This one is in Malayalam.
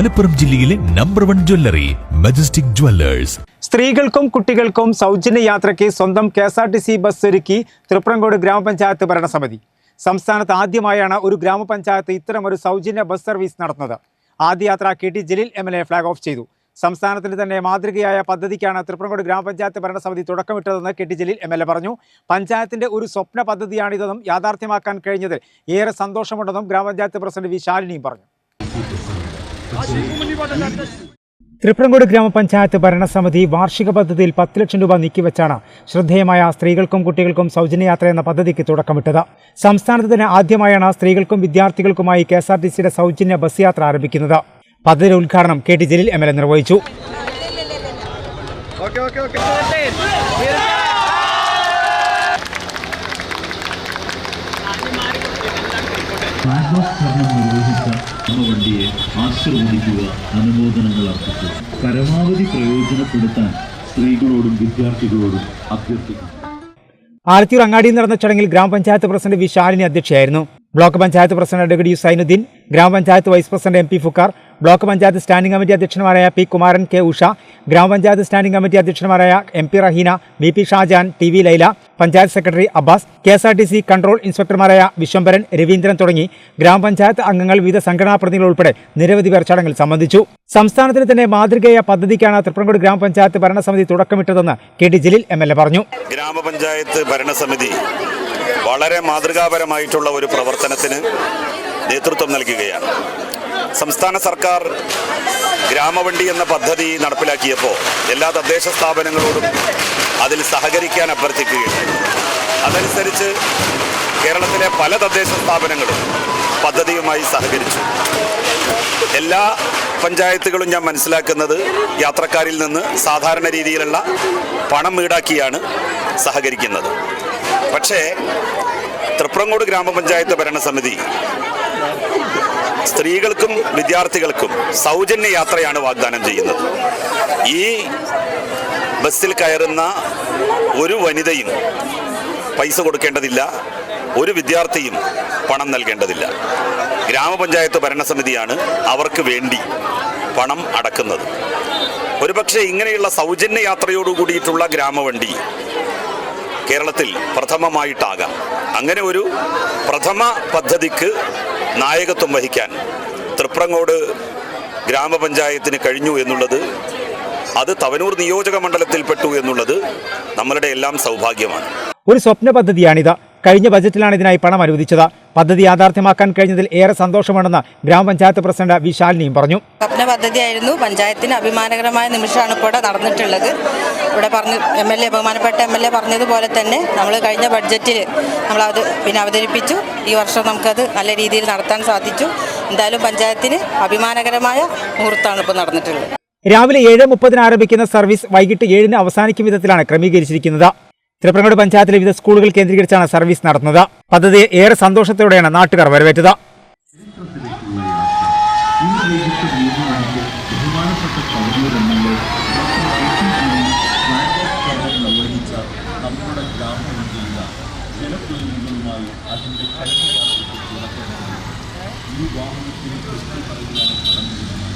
മലപ്പുറം ജില്ലയിലെ number one jewellery Majestic Jewellers സ്ത്രീകൾക്കും കുട്ടികൾക്കും സൗജന്യ യാത്രയ്ക്ക് സ്വന്തം K S R T C bus ഒരുക്കി തൃപ്രംകോട് ഗ്രാമപഞ്ചായത്ത് ഭരണസമിതി. സംസ്ഥാനത്ത് ആദ്യമായാണ് ഒരു ഗ്രാമപഞ്ചായത്ത് ഇത്തരമൊരു സൗജന്യ ബസ് സർവീസ് നടത്തുന്നത്. ആദ്യ യാത്ര K T Jaleel M L A flag off ചെയ്തു. സംസ്ഥാനത്തിന് തന്നെ മാതൃകയായ പദ്ധതിക്കാണ് തൃപ്രംകോട് ഗ്രാമപഞ്ചായത്ത് ഭരണസമിതി തുടക്കമിട്ടതെന്ന് K T Jaleel M L A പറഞ്ഞു. പഞ്ചായത്തിന്റെ ഒരു സ്വപ്ന പദ്ധതിയാണിതെന്നും യാഥാർത്ഥ്യമാക്കാൻ കഴിഞ്ഞതിൽ ഏറെ സന്തോഷമുണ്ടെന്നും ഗ്രാമപഞ്ചായത്ത് പ്രസിഡന്റ് വി ശാലിനിയും പറഞ്ഞു. തൃപ്രങ്കോട് ഗ്രാമപഞ്ചായത്ത് ഭരണസമിതി വാർഷിക പദ്ധതിയിൽ പത്ത് ലക്ഷം രൂപ നീക്കിവെച്ചാണ് ശ്രദ്ധേയമായ സ്ത്രീകൾക്കും കുട്ടികൾക്കും സൗജന്യയാത്ര എന്ന പദ്ധതിക്ക് തുടക്കമിട്ടത്. സംസ്ഥാനത്ത് തന്നെ ആദ്യമായാണ് സ്ത്രീകൾക്കും വിദ്യാർത്ഥികൾക്കുമായി കെ എസ് ആർ ടി സിയുടെ സൗജന്യ ബസ് യാത്ര ആരംഭിക്കുന്നത്. പദ്ധതിയുടെ ഉദ്ഘാടനം K T Jaleel M L A നിർവഹിച്ചു. ഫ്ലാഗ് ഭരണം നിർവഹിച്ച എന്ന വണ്ടിയെ ആശീർവദിക്കുക അനുമോദനങ്ങൾ അർപ്പിച്ചു പരമാവധി പ്രയോജനപ്പെടുത്താൻ സ്ത്രീകളോടും വിദ്യാർത്ഥികളോടും അഭ്യർത്ഥിക്കുന്നു. ആലത്തൂർ അങ്ങാടിയിൽ നടന്ന ചടങ്ങിൽ ഗ്രാമപഞ്ചായത്ത് president V Shalini അധ്യക്ഷയായിരുന്നു. Block panchayat president advocate U Zainuddin ഗ്രാമപഞ്ചായത്ത് vice president M P ഫുക്കാർ block panchayat standing committee അധ്യക്ഷന്മാരായ പി കുമാരൻ കെ ഉഷ ഗ്രാമപഞ്ചായത്ത് standing committee അധ്യക്ഷന്മാരായ M P Raheena B P Shajan T V Laila panchayat secretary Abbas K S R T C control ഇൻസ്പെക്ടർമാരായ Vishwambharan Raveendran തുടങ്ങി ഗ്രാമപഞ്ചായത്ത് അംഗങ്ങൾ വിവിധ സംഘടനാ പ്രതിനിധികൾ ഉൾപ്പെടെ നിരവധി പേർ ചടങ്ങിൽ സംബന്ധിച്ചു. സംസ്ഥാനത്തിന് തന്നെ മാതൃകയായ പദ്ധതിക്കാണ് തൃപ്രങ്കോട് ഗ്രാമപഞ്ചായത്ത് ഭരണസമിതി തുടക്കമിട്ടതെന്ന് K T Jaleel M L A പറഞ്ഞു. ഗ്രാമപഞ്ചായത്ത് ഭരണസമിതി വളരെ മാതൃകാപരമായിട്ടുള്ള ഒരു പ്രവർത്തനത്തിന് നേതൃത്വം നൽകുകയാണ്. സംസ്ഥാന സർക്കാർ ഗ്രാമവണ്ടി എന്ന പദ്ധതി നടപ്പിലാക്കിയപ്പോൾ എല്ലാ തദ്ദേശ സ്ഥാപനങ്ങളോടും അതിൽ സഹകരിക്കാൻ അഭ്യർത്ഥിക്കുകയുണ്ടായി അതനുസരിച്ച് കേരളത്തിലെ പല തദ്ദേശ സ്ഥാപനങ്ങളും പദ്ധതിയുമായി സഹകരിച്ചു. എല്ലാ പഞ്ചായത്തുകളും ഞാൻ മനസ്സിലാക്കുന്നത് യാത്രക്കാരിൽ നിന്ന് സാധാരണ രീതിയിലുള്ള പണം ഈടാക്കിയാണ് സഹകരിക്കുന്നത്. പക്ഷേ തൃപ്രങ്ങോട് ഗ്രാമപഞ്ചായത്ത് ഭരണസമിതി സ്ത്രീകൾക്കും വിദ്യാർത്ഥികൾക്കും സൗജന്യ യാത്രയാണ് വാഗ്ദാനം ചെയ്യുന്നത്. ഈ ബസ്സിൽ കയറുന്ന ഒരു വനിതയും പൈസ കൊടുക്കേണ്ടതില്ല ഒരു വിദ്യാർത്ഥിയും പണം നൽകേണ്ടതില്ല. ഗ്രാമപഞ്ചായത്ത് ഭരണസമിതിയാണ് അവർക്ക് വേണ്ടി പണം അടക്കുന്നത്. ഒരുപക്ഷെ ഇങ്ങനെയുള്ള സൗജന്യ യാത്രയോട് കൂടിയിട്ടുള്ള ഗ്രാമവണ്ടി കേരളത്തിൽ പ്രഥമമായിട്ടാകാം. അങ്ങനെ ഒരു പ്രഥമ പദ്ധതിക്ക് നായകത്വം വഹിക്കാൻ തൃപ്രങ്ങോട് ഗ്രാമപഞ്ചായത്തിന് കഴിഞ്ഞു എന്നുള്ളത് അത് തവനൂർ നിയോജക മണ്ഡലത്തിൽപ്പെട്ടു എന്നുള്ളത് നമ്മളുടെ എല്ലാം സൗഭാഗ്യമാണ്. ഒരു സ്വപ്ന പദ്ധതിയാണിത്. കഴിഞ്ഞ ബജറ്റിലാണ് ഇതിനായി പണം അനുവദിച്ചത്. പദ്ധതി യാഥാർത്ഥ്യമാക്കാൻ കഴിഞ്ഞതിൽ ഏറെ സന്തോഷമുണ്ടെന്ന് ഗ്രാമപഞ്ചായത്ത് പ്രസിഡന്റ് വി ശാലിനിയും പറഞ്ഞു. സ്വപ്ന പദ്ധതിയായിരുന്നു. പഞ്ചായത്തിന് അഭിമാനകരമായ നിമിഷമാണ് ഇപ്പോൾ നടന്നിട്ടുള്ളത്. ഇവിടെ പറഞ്ഞ് എം എൽ എ ബഹുമാനപ്പെട്ട എം എൽ എ പറഞ്ഞതുപോലെ തന്നെ നമ്മൾ കഴിഞ്ഞ ബഡ്ജറ്റിൽ നമ്മളത് പിന്നെ അവതരിപ്പിച്ചു. ഈ വർഷം നമുക്കത് നല്ല രീതിയിൽ നടത്താൻ സാധിച്ചു. എന്തായാലും പഞ്ചായത്തിന് അഭിമാനകരമായ മുഹൂർത്തമാണ് ഇപ്പോൾ നടന്നിട്ടുള്ളത്. രാവിലെ ഏഴ് മുപ്പതിന് ആരംഭിക്കുന്ന സർവീസ് വൈകിട്ട് ഏഴിന് അവസാനിക്കും വിധത്തിലാണ് ക്രമീകരിച്ചിരിക്കുന്നത്. തിരുപ്പനങ്ങോട് പഞ്ചായത്തിലെ വിവിധ സ്കൂളുകൾ കേന്ദ്രീകരിച്ചാണ് സർവീസ് നടത്തുന്നത്. പദ്ധതിയെ ഏറെ സന്തോഷത്തോടെയാണ് നാട്ടുകാർ വരവേറ്റത്. ബഹുമാനപ്പെട്ട പ്രശ്നങ്ങളുമായി അതിൻ്റെ കാര്യങ്ങളായി ഈ വാഹനത്തിന് പ്രശ്നം പറയുകയാണ്